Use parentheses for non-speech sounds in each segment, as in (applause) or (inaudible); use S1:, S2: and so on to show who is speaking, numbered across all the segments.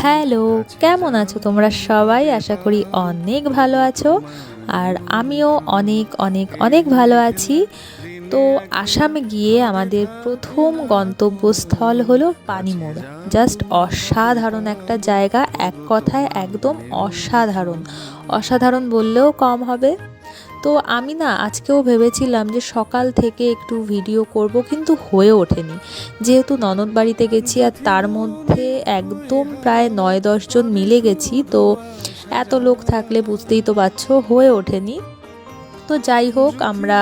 S1: Hello, কেমন আছো তোমরা সবাই? আশা করি অনেক ভালো আছো আর আমিও অনেক অনেক অনেক ভালো আছি। তো আসামে গিয়ে আমাদের প্রথম গন্তব্যস্থল হলো পানিমোড়। জাস্ট অসাধারণ একটা জায়গা, এক কথায় একদম অসাধারণ। অসাধারণ বললেও কম হবে। তো আমি না আজকেও ভেবেছিলাম যে সকাল থেকে একটু ভিডিও করব, কিন্তু হয়ে ওঠেনি। যেহেতু ননদ বাড়িতে গেছি আর তার মধ্যে একদম প্রায় নয় দশজন মিলে গেছি, তো এত লোক থাকলে বুঝতেই তো পারছ, হয়ে ওঠেনি। তো যাই হোক, আমরা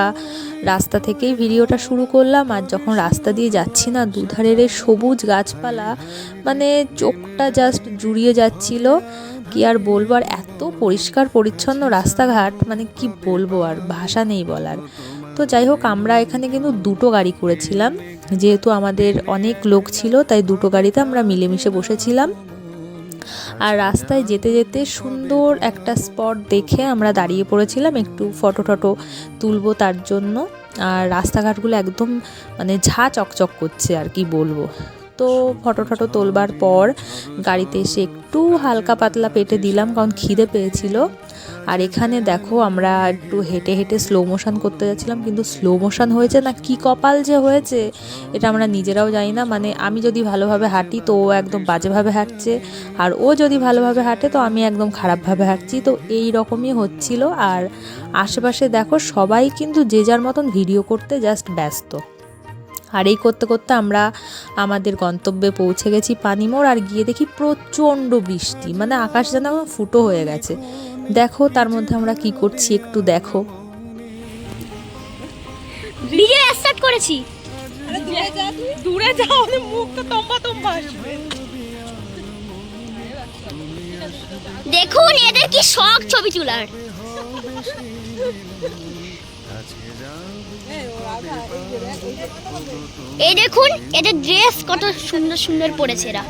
S1: রাস্তা থেকেই ভিডিওটা শুরু করলাম। আর যখন রাস্তা দিয়ে যাচ্ছি না, দুধারের সবুজ গাছপালা মানে চোখটা জাস্ট জুড়িয়ে যাচ্ছিল। কি আর বলব, আর এত পরিষ্কার পরিচ্ছন্ন রাস্তাঘাট মানে কি বলব আর, ভাষা নেই বলার। তো যাই হোক, আমরা এখানে কিন্তু দুটো গাড়ি করেছিলাম। যেহেতু আমাদের অনেক লোক ছিল, তাই দুটো গাড়িতে আমরা মিলেমিশে বসেছিলাম। আর রাস্তায় যেতে যেতে সুন্দর একটা স্পট দেখে আমরা দাঁড়িয়ে পড়েছিলাম, একটু ফটো টটো তুলবো তার জন্য। আর রাস্তাঘাটগুলো একদম মানে ঝা চকচক করছে আর কি বলব। তো ফটো টটো তোলবার পর গাড়িতে এসে একটু হালকা পাতলা পেটে দিলাম, কারণ খিদে পেয়েছিল। আর এখানে দেখো আমরা একটু হেঁটে হেঁটে স্লো মোশন করতে যাচ্ছিলাম, কিন্তু স্লো মোশন হয়েছে না? কি কপাল যে হয়েছে? এটা আমরা নিজেরাও জানি না। মানে আমি যদি ভালোভাবে হাঁটি তো ও একদম বাজেভাবে হাঁটছে, আর ও যদি ভালোভাবে হাঁটে তো আমি একদম খারাপভাবে হাঁটছি। তো এই রকমই হচ্ছিল। আর আশেপাশে দেখো সবাই কিন্তু যে যার মতন ভিডিও করতে জাস্ট ব্যস্ত। আর এই করতে করতে আমরা আমাদের গন্তব্যে পৌঁছে গেছি পানিমোড়, আর গিয়ে দেখি প্রচণ্ড বৃষ্টি। মানে আকাশ যেন ফুটো হয়ে গেছে। দেখো তার মধ্যে আমরা কি করছি একটু দেখো।
S2: ভিডিও স্টার্ট করেছি।
S3: দূরে যাও মুখ তো তম্বা তম্বা
S2: দেখুন এদের কি শখ ছবি তোলার। এই দেখুন এদের ড্রেস কত সুন্দর সুন্দর পরেছে এরা।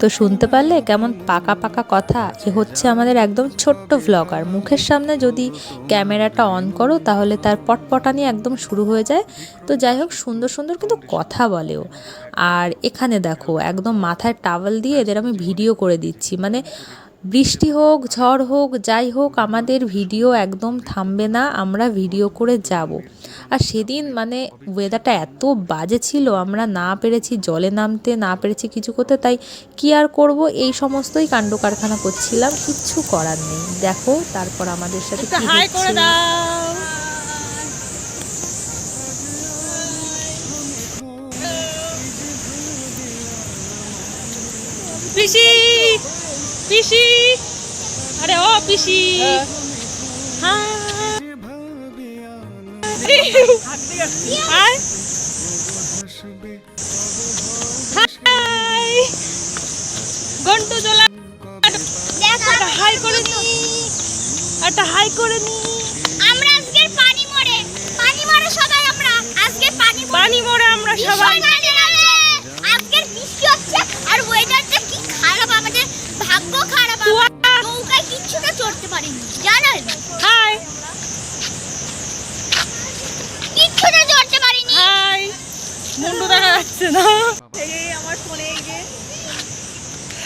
S1: তো শুনতে পারলে কেমন পাকা পাকা কথা এ হচ্ছে আমাদের একদম ছোট্ট ভ্লগার মুখের সামনে যদি ক্যামেরাটা অন করো, তাহলে তার পটপটানি একদম শুরু হয়ে যায়। তো যাই হোক, সুন্দর সুন্দর কিন্তু কথা বলেও আর এখানে দেখো, একদম মাথায় টাওয়াল দিয়ে এদের আমি ভিডিও করে দিচ্ছি। মানে বৃষ্টি হোক ঝড় হোক যাই হোক আমাদের ভিডিও একদম থামবে না আমরা ভিডিও করে যাব। আর সেদিন মানে ওয়েদারটা এত বাজে ছিল আমরা না পেরেছি জলে নামতে না পেরেছি কিছু করতে তাই কি আর করব? এই সমস্তই কাণ্ড কারখানা করছিলাম কিচ্ছু করার নেই। দেখো তারপর আমাদের সাথে কি হচ্ছে।
S3: পিসি। আরে ও পিসি। হ্যাঁ। হাই। হাই। গন্টু হাই করে নি একটা হাই করে নি।
S2: আমরা আজকে পানি মরে। পানি মরে সবাই আমরা। আজকে পানি
S3: পানি মরে আমরা সবাই
S2: কিচ্ছুটা চড়তে পারিনি। জানো
S3: হাই।
S2: কিচ্ছুটা চড়তে পারিনি।
S3: হাই। মুন্ডু দেখা যাচ্ছে না। এই আমার ফোনে এই যে।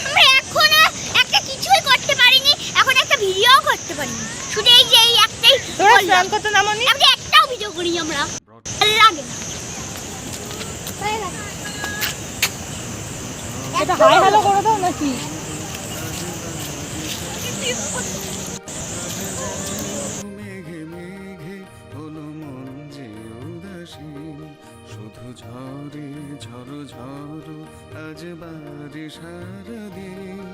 S2: আমরা এখনও একটা কিছুই করতে পারিনি এখন একটা ভিডিও করতে পারিনি। শুধু এই যে এই একটাই
S3: তোরা স্নান করতে নামনি
S2: আমি একটাও ভিডিও করি আমরা। ভালো লাগে না।
S3: এটা হাই হ্যালো করে দাও নাকি?
S4: মেঘে মেঘে হলো মন যে উদাসীন। শুধু ঝরে ঝড় ঝড় আজ বারে সারাদিন।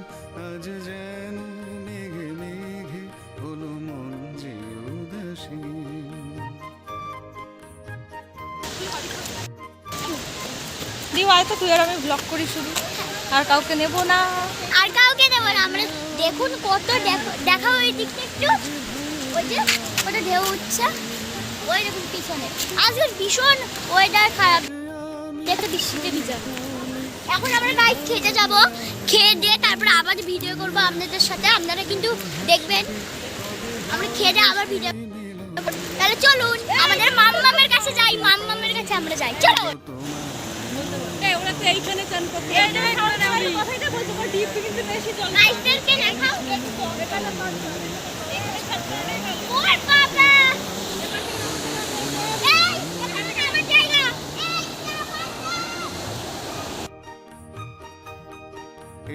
S4: আজ যেন মেঘে মেঘে হলো মন যে উদাসীন।
S3: দিও আয় তো তুই আর আমি ব্লগ করি শুধু। আর কাউকে নেব না।
S2: আর কাউকে দেবো না আমরা দেখুন কত দেখো ওই দিকটা একটু। ওই যে, ওটা ঢেউ উঠছে। ওই দেখুন পিছনে। আজকে ভীষণ ওয়েদার খারাপ। দেখতে বৃষ্টিতে ভিজা। এখন আমরা নাইট খেতে যাব। খেয়ে দিয়ে তারপরে আবার ভিডিও করব আপনাদের সাথে। আপনারা কিন্তু দেখবেন। আমরা খেয়ে দিয়ে আবার ভিডিও তাহলে চলুন, আমাদের মাম্মামের কাছে যাই। মাম্মামের কাছে আমরা যাই। চলো
S3: এই ওরা তো এইখানে চান করতে এইখানে বলছো ডিপ কিন্তু বেশি জল
S2: গাইসদেরকে দেখাও ওর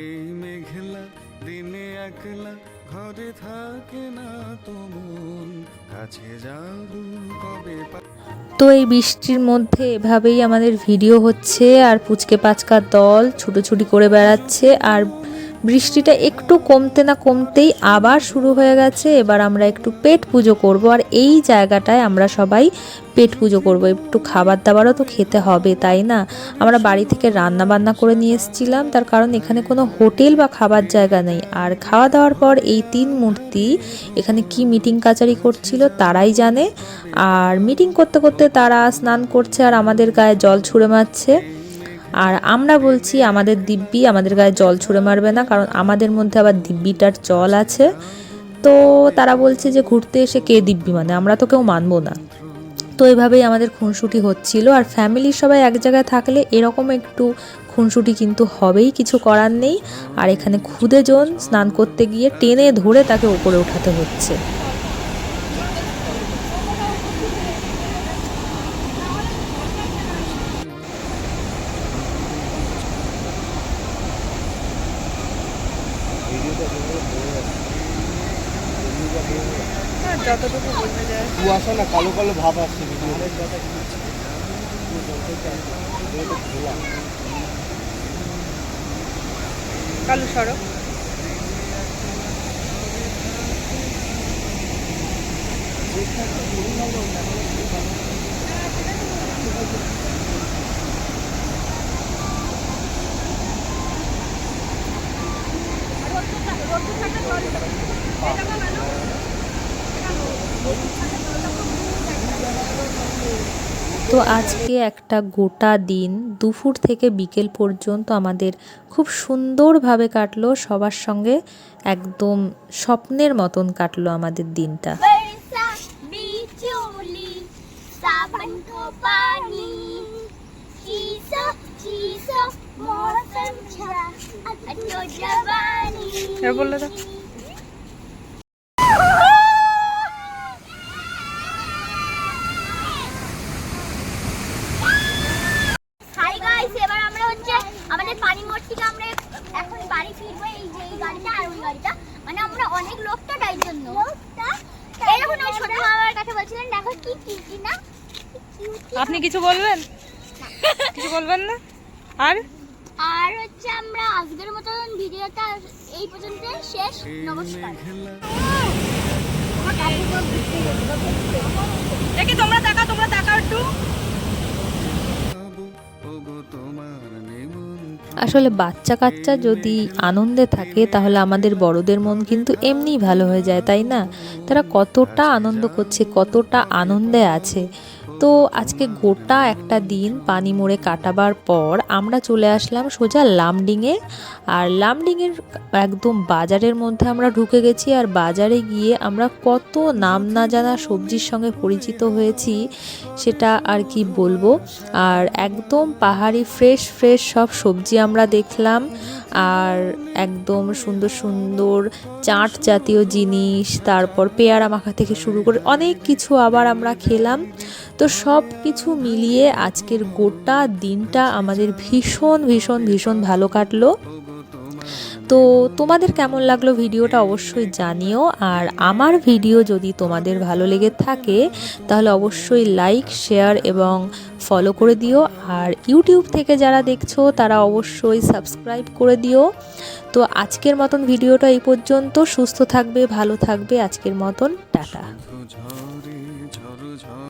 S2: এই এখানে
S4: মেঘলা দিনে একলা ঘরে থাকে না তো মন। কাছে যাব কবে পা-
S1: তো এই বৃষ্টির মধ্যে এভাবেই আমাদের ভিডিও হচ্ছে, আর পুচকে পাচকা দল ছুটোছুটি করে বেড়াচ্ছে, আর বৃষ্টিটা একটু কমতে না কমতেই আবার শুরু হয়ে গেছে। এবার আমরা একটু পেট পুজো করব আর এই জায়গাটায় আমরা সবাই পেট পুজো করব। একটু খাবার দাবারও তো খেতে হবে, তাই না? আমরা বাড়ি থেকে রান্না বান্না করে নিয়ে এসেছিলাম। তার কারণ এখানে কোনো হোটেল বা খাবার জায়গা নেই। আর খাওয়া দাওয়ার পর এই তিন মূর্তি এখানে কি মিটিং কাচারি করছিল তারাই জানে। আর মিটিং করতে করতে তারা স্নান করছে আর আমাদের গায়ে জল ছুঁড়ে মারছে। আর আমরা বলছি আমাদের দিব্যি আমাদের গায়ে জল ছুঁড়ে মারবে না, কারণ আমাদের মধ্যে আবার দিব্যিটার জল আছে। তো তারা বলছে যে ঘুরতে এসে কে দিব্যি মানে? আমরা তো কেউ মানবো না। তো এভাবেই আমাদের খুনসুটি হচ্ছিল। আর ফ্যামিলির সবাই এক জায়গায় থাকলে এরকম একটু খুনসুটি কিন্তু হবেই, কিছু করার নেই। আর এখানে খুদে জন স্নান করতে গিয়ে টেনে ধরে তাকে উপরে উঠাতে হচ্ছে।
S3: যতটুকু বলতে যায়।
S5: কুয়াশা না কালো কালো ভাব আসছে ভিডিও
S3: কালু সড়ক।
S1: তো আজকে একটা গোটা দিন দুপুর থেকে বিকেল পর্যন্ত আমাদের খুব সুন্দরভাবে কাটলো সবার সঙ্গে একদম স্বপ্নের মতন কাটলো আমাদের দিনটা। (laughs)
S3: আপনি কিছু বলবেন? কিছু বলবেন না? আর?
S2: আর হচ্ছে আমরা আজকের মতন ভিডিওটা এই পর্যন্ত শেষ। নমস্কার।
S3: দেখি তোমরা টাকা তোমরা টাকা একটু।
S1: আসলে বাচ্চা কাচ্চা যদি আনন্দে থাকে তাহলে আমাদের বড়দের মন কিন্তু এমনিই ভালো হয়ে যায় তাই না? তারা কতটা আনন্দ করছে কতটা আনন্দে আছে। তো আজকে গোটা একটা দিন পানি মোড়ে কাটাবার পর আমরা চলে আসলাম সোজা লামডিংয়ে আর লামডিংয়ের একদম বাজারের মধ্যে আমরা ঢুকে গেছি আর বাজারে গিয়ে আমরা কত নাম না জানা সবজির সঙ্গে পরিচিত হয়েছি সেটা আর কি বলব। আর একদম পাহাড়ি ফ্রেশ ফ্রেশ সব সবজি আমরা দেখলাম। আর একদম সুন্দর সুন্দর চাট জাতীয় জিনিস, তারপর পেয়ারা মাখা থেকে শুরু করে অনেক কিছু আবার আমরা খেলাম। তো সব কিছু মিলিয়ে আজকের গোটা দিনটা আমাদের ভীষণ ভীষণ ভীষণ ভালো কাটলো। তো তোমাদের কেমন লাগল ভিডিওটা অবশ্যই জানিও। আর আমার ভিডিও যদি তোমাদের ভালো লেগে থাকে, তাহলে অবশ্যই লাইক, শেয়ার এবং ফলো করে দিও। আর ইউটিউব থেকে যারা দেখছ, তারা অবশ্যই সাবস্ক্রাইব করে দিও। তো আজকের মতন ভিডিওটা এই পর্যন্ত। সুস্থ থাকবে, ভালো থাকবে। আজকের মতন, টাটা।